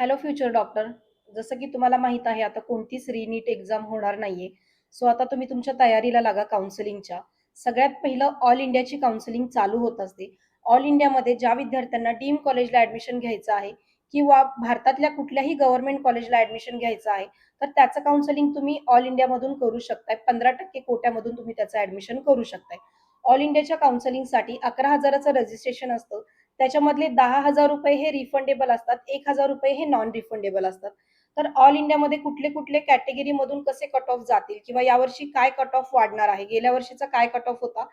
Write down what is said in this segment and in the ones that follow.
Hello future doctor जसं की तुम्हाला माहीत आहे आता कोणतीच रीनीट एक्झाम होणार नाहीये. सो आता तुम्ही तुमच्या तयारीला लागा काउन्सिलिंगच्या सगळ्यात पहिलं ऑल इंडियाची काउन्सिलिंग चालू होत असते. ऑल इंडियामध्ये ज्या विद्यार्थ्यांना डीम कॉलेजला ऍडमिशन घ्यायचं आहे किंवा भारतातल्या कुठल्याही गव्हर्नमेंट कॉलेजला ऍडमिशन घ्यायचं आहे तर त्याचं काउन्सिलिंग तुम्ही ऑल इंडियामधून करू शकताय. पंधरा टक्के कोट्यामधून तुम्ही त्याचं ऍडमिशन करू शकताय. ऑल इंडियाच्या काउन्सिलिंगसाठी अकरा हजाराचं रजिस्ट्रेशन असतं. त्याच्यामधले दहा हजार रुपये हे रिफंडेबल असतात एक हजार रुपये हे नॉन रिफंडेबल असतात. तर ऑल इंडियामध्ये कुठले कुठले कॅटेगरी मधून कसे कट ऑफ जातील किंवा यावर्षी काय कट ऑफ वाढणार आहे गेल्या वर्षीचा काय कट ऑफ होता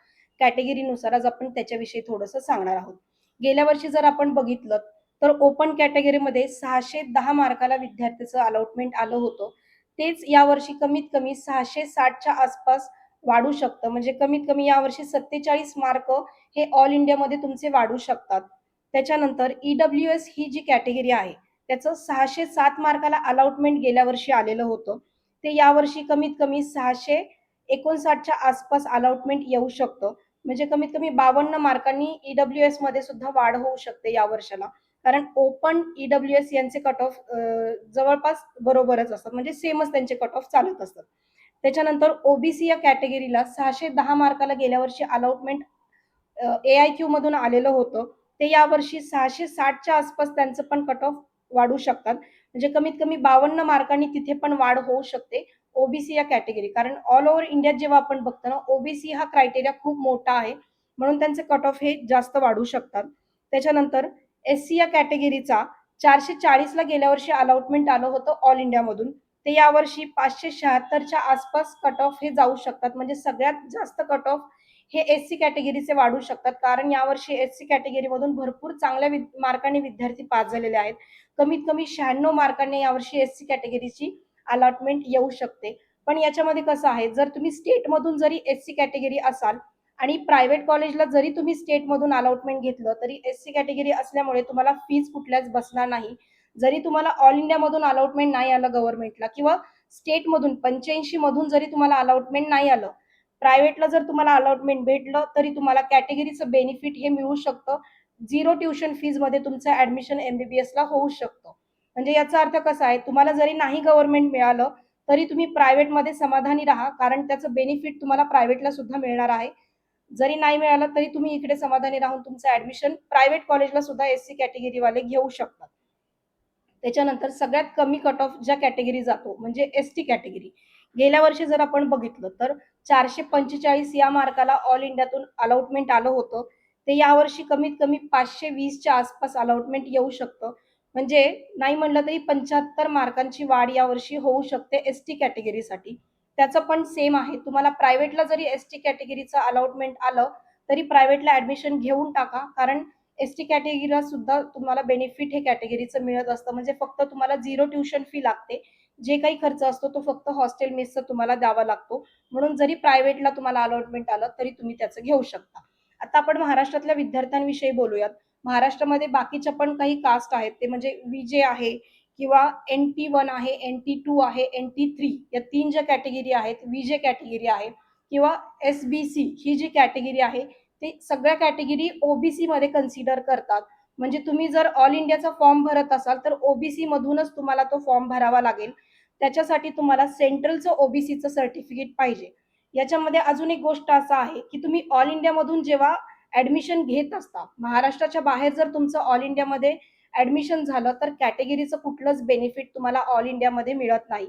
कॅटेगरीनुसार आज आपण त्याच्याविषयी थोडंसं सांगणार आहोत. गेल्या वर्षी जर आपण बघितलं तर ओपन कॅटेगरीमध्ये सहाशे दहा मार्काला विद्यार्थ्याचं अलॉटमेंट आलं होतं. तेच यावर्षी कमीत कमी सहाशे साठच्या आसपास वाढू शकतं. म्हणजे कमीत कमी यावर्षी सत्तेचाळीस मार्क हे ऑल इंडियामध्ये तुमचे वाढू शकतात. त्याच्यानंतर ईडब्ल्यू एस ही जी कॅटेगरी आहे त्याचं सहाशे सात मार्काला अलाउटमेंट गेल्या वर्षी आलेलं होतं. ते यावर्षी कमीत कमी सहाशे एकोणसाठच्या आसपास अलाउटमेंट येऊ शकतं. म्हणजे कमीत कमी बावन्न मार्कांनी ईडब्ल्यू एसमध्ये सुद्धा वाढ होऊ शकते या वर्षाला. कारण ओपन ईडब्ल्यू एस यांचे कट ऑफ जवळपास बरोबरच असतात. म्हणजे सेमच त्यांचे कट ऑफ चालत असतात. त्याच्यानंतर ओबीसी या कॅटेगरीला सहाशे दहा मार्काला गेल्या वर्षी अलाउटमेंट ए आय क्यू मधून आलेलं होतं. ते यावर्षी सहाशे साठच्या आसपास त्यांचं पण कट ऑफ वाढू शकतात. म्हणजे कमीत कमी बावन्न मार्कांनी तिथे पण वाढ होऊ शकते ओबीसी या कॅटेगरी कारण ऑल ओव्हर इंडियात जेव्हा आपण बघतो ना ओबीसी हा क्रायटेरिया खूप मोठा आहे. म्हणून त्यांचे कट ऑफ हे जास्त वाढू शकतात. त्याच्यानंतर एस सी या कॅटेगरीचा चारशे चाळीसला गेल्या वर्षी अलॉटमेंट आलं होतं ऑल इंडियामधून ते यावर्षी पाचशे शहात्तरच्या आसपास कट ऑफ हे जाऊ शकतात. म्हणजे सगळ्यात जास्त कट ऑफ हे एस सी कॅटेगरीचे वाढू शकतात. कारण यावर्षी एस सी कॅटेगरीमधून भरपूर चांगल्या विद मार्कांनी विद्यार्थी पास झालेले आहेत. कमीत कमी शहाण्णव मार्कांनी यावर्षी एस सी कॅटेगरीची अलॉटमेंट येऊ शकते. पण याच्यामध्ये कसं आहे जर तुम्ही स्टेटमधून जरी एस सी कॅटेगरी असाल आणि प्रायव्हेट कॉलेजला जरी तुम्ही स्टेटमधून अलॉटमेंट घेतलं तरी एस सी कॅटेगरी असल्यामुळे तुम्हाला फीज कुठल्याच बसणार नाही. जरी तुम्हाला ऑल इंडियामधून अलॉटमेंट नाही आलं गव्हर्नमेंटला किंवा स्टेटमधून पंच्याऐंशी मधून जरी तुम्हाला अलॉटमेंट नाही आलं प्रायव्हेटला जर तुम्हाला अलॉटमेंट भेटलं तरी तुम्हाला कॅटेगरीचं बेनिफिट हे मिळू शकतं. झिरो ट्युशन फीजमध्ये तुमचं ऍडमिशन एमबीबीएस ला होऊ शकतं. म्हणजे याचा अर्थ कसा आहे? तुम्हाला जरी नाही गव्हर्नमेंट मिळालं तरी तुम्ही प्रायव्हेटमध्ये समाधानी राहा कारण त्याचं बेनिफिट तुम्हाला प्रायव्हेटला सुद्धा मिळणार आहे. जरी नाही मिळालं तरी तुम्ही इकडे समाधानी राहून तुमचं ऍडमिशन प्रायव्हेट कॉलेजला सुद्धा एस सी कॅटेगरीवाले घेऊ शकतात. त्याच्यानंतर सगळ्यात कमी कट ऑफ ज्या कॅटेगरी जातो म्हणजे एस टी कॅटेगरी गेल्या वर्षी जर आपण बघितलं तर चारशे पंचेचाळीस या मार्काला ऑल इंडियातून अलॉटमेंट आलं होतं. ते यावर्षी कमीत कमी पाचशे वीसच्या आसपास अलॉटमेंट येऊ शकतं. म्हणजे नाही म्हणलं तरी पंच्याहत्तर मार्कांची वाढ यावर्षी होऊ शकते एस टी कॅटेगरीसाठी त्याचं पण सेम आहे. तुम्हाला प्रायव्हेटला जरी एस टी कॅटेगरीचं अलॉटमेंट आलं तरी प्रायव्हेटला ऍडमिशन घेऊन टाका. कारण एस टी कॅटेगरीला सुद्धा तुम्हाला बेनिफिट हे कॅटेगरीचं मिळत असतं. म्हणजे फक्त तुम्हाला झिरो ट्युशन फी लागते. जे काही खर्च असतो तो फक्त हॉस्टेल मेसचा तुम्हाला द्यावा लागतो. म्हणून जरी प्रायव्हेटला तुम्हाला अलॉटमेंट आलं तरी तुम्ही त्याचं घेऊ शकता. आता आपण महाराष्ट्रातल्या विद्यार्थ्यांविषयी बोलूयात. महाराष्ट्रामध्ये बाकीच्या पण काही कास्ट आहेत. ते म्हणजे विजे आहे किंवा एन टी वन आहे एन टी टू आहे एन टी थ्री या तीन ज्या कॅटेगरी आहेत विजे कॅटेगरी आहे किंवा एस बी सी ही जी कॅटेगरी आहे ते सगळ्या कॅटेगरी ओबीसी मध्ये कन्सिडर करतात. म्हणजे तुम्ही जर ऑल इंडियाचा फॉर्म भरत असाल तर ओबीसी मधूनच तुम्हाला तो फॉर्म भरावा लागेल. त्याच्यासाठी तुम्हाला सेंट्रलचं ओबीसीचं सर्टिफिकेट पाहिजे. याच्यामध्ये अजून एक गोष्ट असं आहे की तुम्ही ऑल इंडियामधून जेव्हा ऍडमिशन घेत असता महाराष्ट्राच्या बाहेर जर तुमचं ऑल इंडियामध्ये ऍडमिशन झालं तर कॅटेगरीचं कुठलंच बेनिफिट तुम्हाला ऑल इंडियामध्ये मिळत नाही.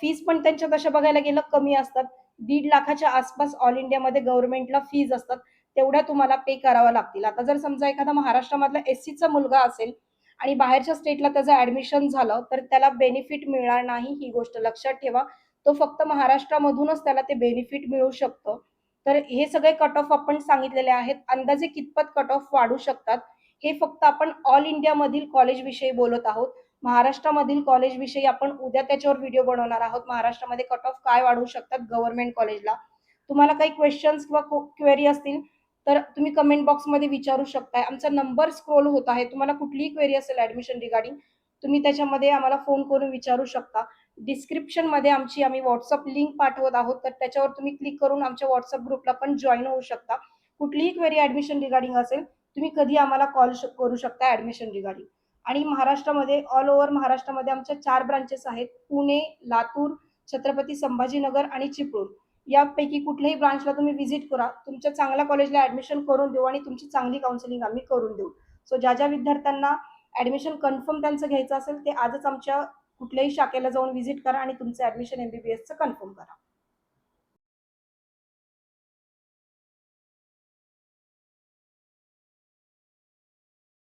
फीज पण त्यांच्या कशा बघायला गेलं कमी असतात. दीड लाखाच्या आसपास ऑल इंडियामध्ये गव्हर्नमेंटला फीज असतात तेवढ्या तुम्हाला पे कराव्या लागतील. आता जर समजा एखादा महाराष्ट्रामधला एस सीचा मुलगा असेल आणि बाहेरच्या स्टेटला त्याचं ऍडमिशन झालं तर त्याला बेनिफिट मिळणार नाही ही गोष्ट लक्षात ठेवा. तो फक्त महाराष्ट्रामधूनच त्याला ते बेनिफिट मिळू शकतं. तर हे सगळे कट ऑफ आपण सांगितलेले आहेत. अंदाजे कितपत कट ऑफ वाढू शकतात हे फक्त आपण ऑल इंडियामधील कॉलेज विषयी बोलत आहोत. महाराष्ट्रामधील कॉलेजविषयी आपण उद्या त्याच्यावर व्हिडिओ बनवणार आहोत. महाराष्ट्रामध्ये कट ऑफ काय वाढवू शकतात गव्हर्नमेंट कॉलेजला तुम्हाला काही क्वेश्चन्स किंवा क्वेरी असतील तर तुम्ही कमेंट बॉक्समध्ये विचारू शकताय. आमचा नंबर स्क्रोल होत आहे. तुम्हाला कुठलीही क्वेरी असेल ऍडमिशन रिगार्डिंग तुम्ही त्याच्यामध्ये आम्हाला फोन करून विचारू शकता. डिस्क्रिप्शनमध्ये आमची आम्ही व्हॉट्सअप लिंक पाठवत आहोत. तर त्याच्यावर तुम्ही क्लिक करून आमच्या व्हॉट्सअप ग्रुपला पण जॉईन होऊ शकता. कुठलीही क्वेरी ऍडमिशन रिगार्डिंग असेल तुम्ही कधी आम्हाला कॉल करू शकता ऍडमिशन रिगार्डिंग आणि महाराष्ट्रामध्ये ऑल ओव्हर महाराष्ट्रामध्ये आमच्या चार ब्रांचेस आहेत. पुणे लातूर छत्रपती संभाजीनगर आणि चिपळूण. यापैकी कुठल्याही ब्रांचला तुम्ही व्हिजिट करा. तुमच्या चांगल्या कॉलेजला ऍडमिशन करून देऊ आणि तुमची चांगली काउन्सिलिंग आम्ही करून देऊ. सो ज्या ज्या विद्यार्थ्यांना ऍडमिशन कन्फर्म त्यांचं घ्यायचं असेल ते आजच आमच्या कुठल्याही शाखेला जाऊन व्हिजिट करा आणि तुमचं ऍडमिशन एमबीबीएसचं कन्फर्म करा.